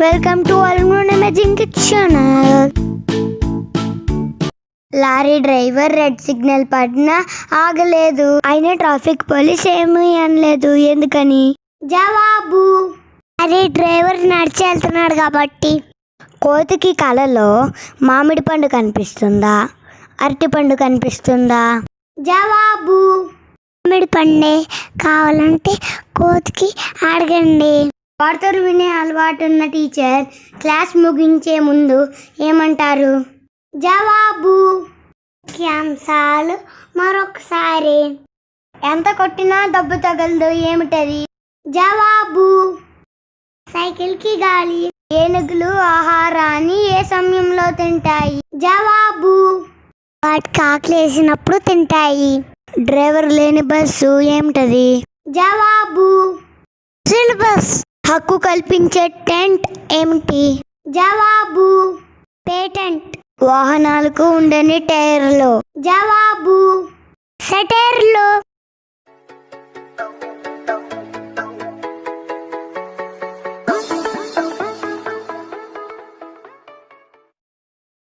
Welcome to అల్మోన్ amazing channel lorry driver red signal పడినా ఆగలేదు. అయినా ట్రాఫిక్ పోలీస్ ఏమీ అనలేదు. ఎందుకని? జవాబు! లారీ డ్రైవర్ నడిచి వెళ్తున్నాడు కాబట్టి. కోతికి కలలో మామిడి పండు కనిపిస్తుందా? అరటి పండు కనిపిస్తుందా? జవాబు! మామిడి పండే కావాలంటే కోతికి అడగండి. వార్తలు వినే అలవాటు ఉన్న టీచర్ క్లాస్ ముగించే ముందు ఏమంటారు? జవాబు. అంశాలు మరొకసారి. ఎంత కొట్టినా దెబ్బ తగలదు ఏమిటది? జవాబు. సైకిల్కి గాలి ఏనుగులు ఆహారాన్ని ఏ సమయంలో తింటాయి? జవాబు. వాటికి ఆకలి తింటాయి. డ్రైవర్ లేని బస్సు ఏమిటది? జవాబు. హక్కు కల్పించే టెంట్ ఏమిటి జవాబు. పేటెంట్. వాహనాలకు ఉండని టైర్లు. జవాబు. సెటైర్లు